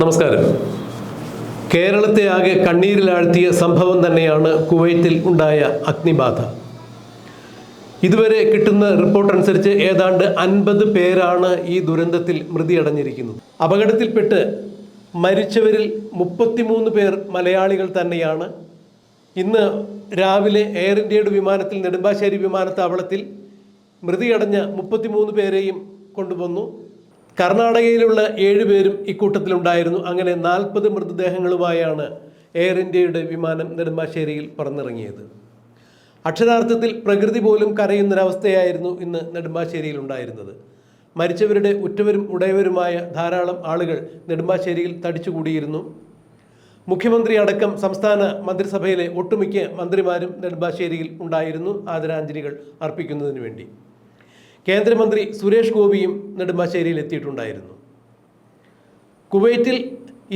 നമസ്കാരം. കേരളത്തെ ആകെ കണ്ണീരിലാഴ്ത്തിയ സംഭവം തന്നെയാണ് കുവൈത്തിൽ ഉണ്ടായ അഗ്നിബാധ. ഇതുവരെ കിട്ടുന്ന റിപ്പോർട്ട് അനുസരിച്ച് ഏതാണ്ട് അൻപത് പേരാണ് ഈ ദുരന്തത്തിൽ മൃതിയടഞ്ഞിരിക്കുന്നത്. അപകടത്തിൽപ്പെട്ട് മരിച്ചവരിൽ മുപ്പത്തിമൂന്ന് പേർ മലയാളികൾ തന്നെയാണ്. ഇന്ന് രാവിലെ എയർ ഇന്ത്യയുടെ വിമാനത്തിൽ നെടുമ്പാശ്ശേരി വിമാനത്താവളത്തിൽ മൃതിയടഞ്ഞ മുപ്പത്തിമൂന്ന് പേരെയും കൊണ്ടുവന്നു. കർണാടകയിലുള്ള ഏഴുപേരും ഇക്കൂട്ടത്തിലുണ്ടായിരുന്നു. അങ്ങനെ നാൽപ്പത് മൃതദേഹങ്ങളുമായാണ് എയർ ഇന്ത്യയുടെ വിമാനം നെടുമ്പാശ്ശേരിയിൽ പറന്നിറങ്ങിയത്. അക്ഷരാർത്ഥത്തിൽ പ്രകൃതി പോലും കരയുന്നൊരവസ്ഥയായിരുന്നു ഇന്ന് നെടുമ്പാശ്ശേരിയിൽ ഉണ്ടായിരുന്നത്. മരിച്ചവരുടെ ഉറ്റവരും ഉടയവരുമായ ധാരാളം ആളുകൾ നെടുമ്പാശ്ശേരിയിൽ തടിച്ചുകൂടിയിരുന്നു. മുഖ്യമന്ത്രി അടക്കം സംസ്ഥാന മന്ത്രിസഭയിലെ ഒട്ടുമിക്ക മന്ത്രിമാരും നെടുമ്പാശ്ശേരിയിൽ ഉണ്ടായിരുന്നു. ആദരാഞ്ജലികൾ അർപ്പിക്കുന്നതിന് വേണ്ടി. കേന്ദ്രമന്ത്രി സുരേഷ് ഗോപിയും നെടുമ്പാശ്ശേരിയിൽ എത്തിയിട്ടുണ്ടായിരുന്നു. കുവൈറ്റിൽ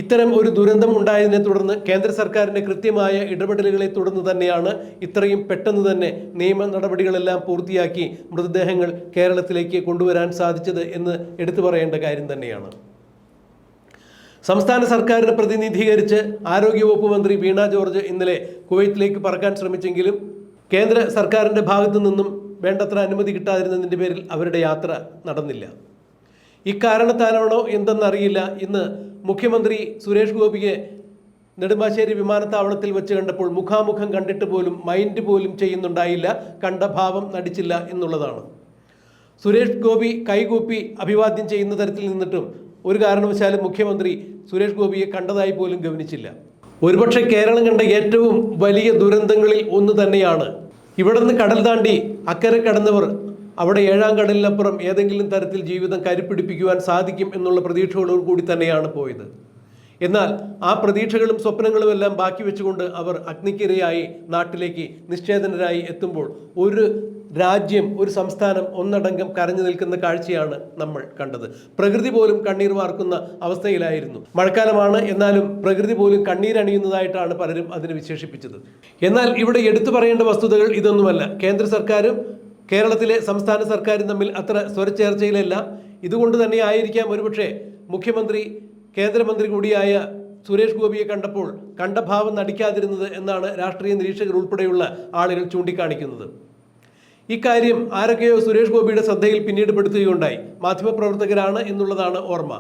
ഇത്തരം ഒരു ദുരന്തം ഉണ്ടായതിനെ തുടർന്ന് കേന്ദ്ര സർക്കാരിന്റെ കൃത്യമായ ഇടപെടലുകളെ തുടർന്ന് തന്നെയാണ് ഇത്രയും പെട്ടെന്ന് തന്നെ നിയമ നടപടികളെല്ലാം പൂർത്തിയാക്കി മൃതദേഹങ്ങൾ കേരളത്തിലേക്ക് കൊണ്ടുവരാൻ സാധിച്ചത് എന്ന് എടുത്തു പറയേണ്ട കാര്യം തന്നെയാണ്. സംസ്ഥാന സർക്കാരിനെ പ്രതിനിധീകരിച്ച് ആരോഗ്യവകുപ്പ് മന്ത്രി വീണ ജോർജ് ഇന്നലെ കുവൈത്തിലേക്ക് പറക്കാൻ ശ്രമിച്ചെങ്കിലും കേന്ദ്ര സർക്കാരിന്റെ ഭാഗത്തു നിന്നും വേണ്ടത്ര അനുമതി കിട്ടാതിരുന്നതിന്റെ പേരിൽ അവരുടെ യാത്ര നടന്നില്ല. ഇക്കാരണത്താലാണോ എന്തെന്നറിയില്ല ഇന്ന് മുഖ്യമന്ത്രി സുരേഷ് ഗോപിയെ നെടുമ്പാശ്ശേരി വിമാനത്താവളത്തിൽ വെച്ച് കണ്ടപ്പോൾ മുഖാമുഖം കണ്ടിട്ട് പോലും മൈൻഡ് പോലും ചെയ്യുന്നുണ്ടായില്ല കണ്ട ഭാവം നടിച്ചില്ല എന്നുള്ളതാണ്. സുരേഷ് ഗോപി കൈകൂപ്പി അഭിവാദ്യം ചെയ്യുന്ന തരത്തിൽ നിന്നിട്ടും ഒരു കാരണവശാലും മുഖ്യമന്ത്രി സുരേഷ് ഗോപിയെ കണ്ടതായി പോലും ഗവനിച്ചില്ല. ഒരുപക്ഷെ കേരളം കണ്ട ഏറ്റവും വലിയ ദുരന്തങ്ങളിൽ ഒന്ന് തന്നെയാണ് ഇവിടെ നിന്ന് കടൽ താണ്ടി അക്കരെ കടന്നവർ അവിടെ ഏഴാം കടലിനപ്പുറം ഏതെങ്കിലും തരത്തിൽ ജീവിതം കരുപ്പിടിപ്പിക്കുവാൻ സാധിക്കും എന്നുള്ള പ്രതീക്ഷകളോടുകൂടി തന്നെയാണ് പോയത്. എന്നാൽ ആ പ്രതീക്ഷകളും സ്വപ്നങ്ങളും എല്ലാം ബാക്കി വെച്ചുകൊണ്ട് അവർ അഗ്നിക്കിരയായി നാട്ടിലേക്ക് നിശ്ചേതനരായി എത്തുമ്പോൾ ഒരു രാജ്യം ഒരു സംസ്ഥാനം ഒന്നടങ്കം കരഞ്ഞു നിൽക്കുന്ന കാഴ്ചയാണ് നമ്മൾ കണ്ടത്. പ്രകൃതി പോലും കണ്ണീർ വാർക്കുന്ന അവസ്ഥയിലായിരുന്നു. മഴക്കാലമാണ് എന്നാലും പ്രകൃതി പോലും കണ്ണീരണിയുന്നതായിട്ടാണ് പലരും അതിനെ വിശേഷിപ്പിച്ചത്. എന്നാൽ ഇവിടെ എടുത്തു പറയേണ്ട വസ്തുതകൾ ഇതൊന്നുമല്ല. കേന്ദ്ര സർക്കാരും കേരളത്തിലെ സംസ്ഥാന സർക്കാരും തമ്മിൽ അത്ര സ്വരച്ചേർച്ചയിലല്ല. ഇതുകൊണ്ട് തന്നെ ആയിരിക്കാം ഒരുപക്ഷെ മുഖ്യമന്ത്രി കേന്ദ്രമന്ത്രി കൂടിയായ സുരേഷ് ഗോപിയെ കണ്ടപ്പോൾ കണ്ട ഭാവം നടിക്കാതിരുന്നത് എന്നാണ് രാഷ്ട്രീയ നിരീക്ഷകർ ഉൾപ്പെടെയുള്ള ആളുകൾ ചൂണ്ടിക്കാണിക്കുന്നത്. ഇക്കാര്യം ആരൊക്കെയോ സുരേഷ് ഗോപിയുടെ ശ്രദ്ധയിൽ പിന്നീട് പെടുത്തുകയുണ്ടായി മാധ്യമപ്രവർത്തകരാണ് എന്നുള്ളതാണ് ഓർമ്മ.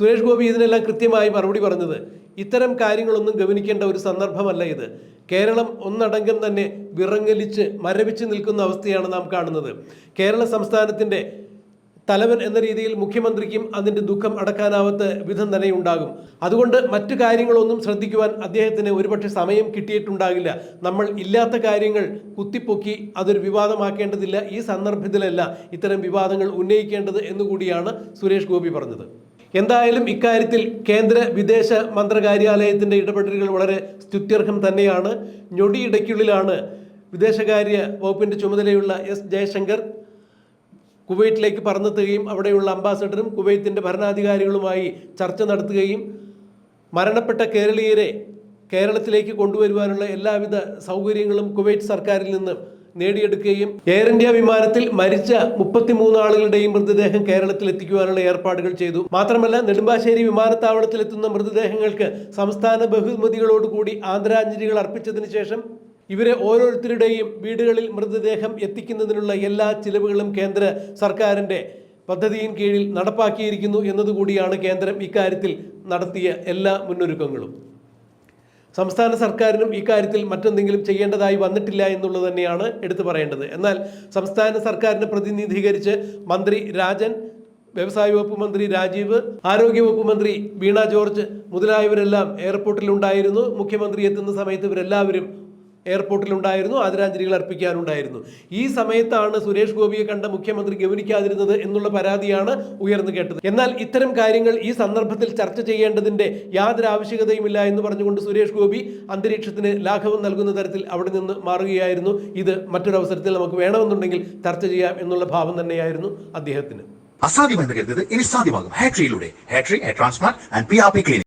സുരേഷ് ഗോപി ഇതിനെല്ലാം കൃത്യമായി മറുപടി പറഞ്ഞത് ഇത്തരം കാര്യങ്ങളൊന്നും ഗവനിക്കേണ്ട ഒരു സന്ദർഭമല്ല ഇത്. കേരളം ഒന്നടങ്കം തന്നെ വിറങ്ങലിച്ച് മരവിച്ച് നിൽക്കുന്ന അവസ്ഥയാണ് നാം കാണുന്നത്. കേരള സംസ്ഥാനത്തിന്റെ തലവൻ എന്ന രീതിയിൽ മുഖ്യമന്ത്രിക്കും അതിന്റെ ദുഃഖം അടക്കാനാവാത്ത വിധം തന്നെ ഉണ്ടാകും അതുകൊണ്ട് മറ്റു കാര്യങ്ങളൊന്നും ശ്രദ്ധിക്കുവാൻ അദ്ദേഹത്തിന് ഒരുപക്ഷെ സമയം കിട്ടിയിട്ടുണ്ടാകില്ല. നമ്മൾ ഇല്ലാത്ത കാര്യങ്ങൾ കുത്തിപ്പൊക്കി അതൊരു വിവാദമാക്കേണ്ടതില്ല. ഈ സന്ദർഭത്തിലല്ല ഇത്തരം വിവാദങ്ങൾ ഉന്നയിക്കേണ്ടത് എന്നുകൂടിയാണ് സുരേഷ് ഗോപി പറഞ്ഞത്. എന്തായാലും ഇക്കാര്യത്തിൽ കേന്ദ്ര വിദേശ മന്ത്രകാര്യാലയത്തിന്റെ ഇടപെടലുകൾ വളരെ സ്തുത്യർഹം തന്നെയാണ്. ഞൊടിയിടയ്ക്കുള്ളിലാണ് വിദേശകാര്യ വകുപ്പിന്റെ ചുമതലയുള്ള എസ് ജയശങ്കർ കുവൈറ്റിലേക്ക് പറന്നെത്തുകയും അവിടെയുള്ള അംബാസഡറും കുവൈത്തിന്റെ ഭരണാധികാരികളുമായി ചർച്ച നടത്തുകയും മരണപ്പെട്ട കേരളീയരെ കേരളത്തിലേക്ക് കൊണ്ടുവരുവാനുള്ള എല്ലാവിധ സൗകര്യങ്ങളും കുവൈറ്റ് സർക്കാരിൽ നിന്ന് നേടിയെടുക്കുകയും എയർ ഇന്ത്യ വിമാനത്തിൽ മരിച്ച മുപ്പത്തിമൂന്ന് ആളുകളുടെയും മൃതദേഹം കേരളത്തിൽ എത്തിക്കുവാനുള്ള ഏർപ്പാടുകൾ ചെയ്തു. മാത്രമല്ല നെടുമ്പാശ്ശേരി വിമാനത്താവളത്തിൽ എത്തുന്ന മൃതദേഹങ്ങൾക്ക് സംസ്ഥാന ബഹുമതികളോടുകൂടി ആദരാഞ്ജലികൾ അർപ്പിച്ചതിന് ശേഷം ഇവരെ ഓരോരുത്തരുടെയും വീടുകളിൽ മൃതദേഹം എത്തിക്കുന്നതിനുള്ള എല്ലാ ചിലവുകളും കേന്ദ്ര സർക്കാരിന്റെ പദ്ധതിയിൻ കീഴിൽ നടപ്പാക്കിയിരിക്കുന്നു എന്നതുകൂടിയാണ് കേന്ദ്രം ഇക്കാര്യത്തിൽ നടത്തിയ എല്ലാ മുന്നൊരുക്കങ്ങളും. സംസ്ഥാന സർക്കാരിനും ഇക്കാര്യത്തിൽ മറ്റെന്തെങ്കിലും ചെയ്യേണ്ടതായി വന്നിട്ടില്ല എന്നുള്ളത് തന്നെയാണ് എടുത്തു പറയേണ്ടത്. എന്നാൽ സംസ്ഥാന സർക്കാരിനെ പ്രതിനിധീകരിച്ച് മന്ത്രി രാജൻ വ്യവസായ വകുപ്പ് മന്ത്രി രാജീവ് ആരോഗ്യവകുപ്പ് മന്ത്രി വീണ ജോർജ് മുതലായവരെല്ലാം എയർപോർട്ടിലുണ്ടായിരുന്നു. മുഖ്യമന്ത്രി എത്തുന്ന സമയത്ത് ഇവരെല്ലാവരും എയർപോർട്ടിലുണ്ടായിരുന്നു ആദരാഞ്ജലികൾ അർപ്പിക്കാനുണ്ടായിരുന്നു. ഈ സമയത്താണ് സുരേഷ് ഗോപിയെ കണ്ട മുഖ്യമന്ത്രി ഗവനിക്കാതിരുന്നത് എന്നുള്ള പരാതിയാണ് ഉയർന്നു കേട്ടത്. എന്നാൽ ഇത്തരം കാര്യങ്ങൾ ഈ സന്ദർഭത്തിൽ ചർച്ച ചെയ്യേണ്ടതിന്റെ യാതൊരു ആവശ്യകതയുമില്ല എന്ന് പറഞ്ഞുകൊണ്ട് സുരേഷ് ഗോപി അന്തരീക്ഷത്തിന് ലാഘവം നൽകുന്ന തരത്തിൽ അവിടെ നിന്ന് മാറുകയായിരുന്നു. ഇത് മറ്റൊരവസരത്തിൽ നമുക്ക് വേണമെന്നുണ്ടെങ്കിൽ ചർച്ച ചെയ്യാം എന്നുള്ള ഭാവം തന്നെയായിരുന്നു അദ്ദേഹത്തിന്. അസാധ്യമെന്ന് കരുതത് ഇനി സാധ്യമാകും. ഹാട്രിയിലൂടെ ഹാട്രി transplant and P R P